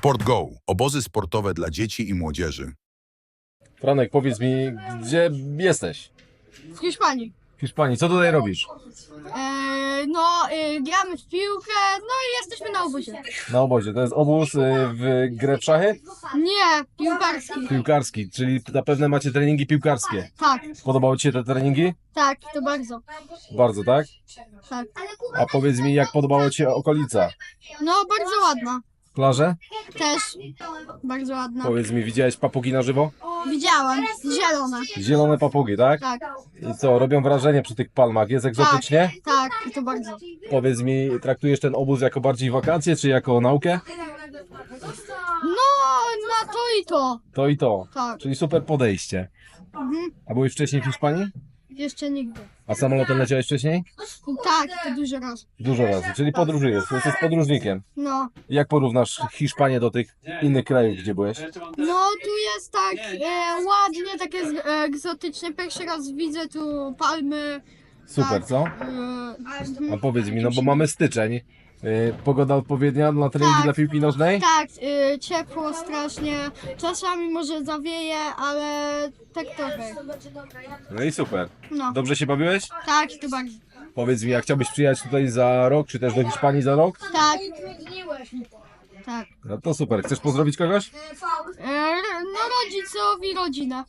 Sport Go. Obozy sportowe dla dzieci i młodzieży. Franek, powiedz mi, gdzie jesteś? W Hiszpanii. W Hiszpanii. Co tutaj robisz? E, no, e, gramy w piłkę, no i jesteśmy na obozie. Na obozie. To jest obóz y, w grę w szachy? Nie, piłkarski. Piłkarski, czyli zapewne macie treningi piłkarskie. Tak, Podobały Ci się te treningi? tak, to bardzo. Bardzo, tak? Tak. A powiedz mi, jak podobała Ci się okolica? No, bardzo ładna. Plaże? Też bardzo ładna. Powiedz mi, widziałeś papugi na żywo? Widziałam, zielone. Zielone papugi, tak? Tak, I co, robią wrażenie przy tych palmach? Jest egzotycznie? tak, to bardzo. Powiedz mi, traktujesz ten obóz jako bardziej wakacje, czy jako naukę? No, na to i to. To i to. Tak. Czyli super podejście. Mhm. A byłeś wcześniej w Hiszpanii? Jeszcze nigdy. A samolotem leciałeś wcześniej? Tak, to dużo razy. Dużo razy, czyli podróżujesz, jesteś podróżnikiem. No, Jak porównasz Hiszpanię do tych innych krajów, gdzie byłeś? no tu jest tak e, ładnie, takie z- e, egzotyczne. Pierwszy raz widzę tu palmy. Super, Tak. co? E, mhm. A powiedz mi, no bo mamy styczeń. Yy, Pogoda odpowiednia na treningi Tak. dla piłki nożnej? Tak, y, ciepło strasznie. Czasami może zawieje, ale tak trochę. No i super. No, Dobrze się bawiłeś? tak, to bardzo. Powiedz mi, jak chciałbyś przyjechać tutaj za rok, czy też do Hiszpanii za rok? Tak. Tak. No to super. Chcesz pozdrowić kogoś? E, no rodzicowi rodzina.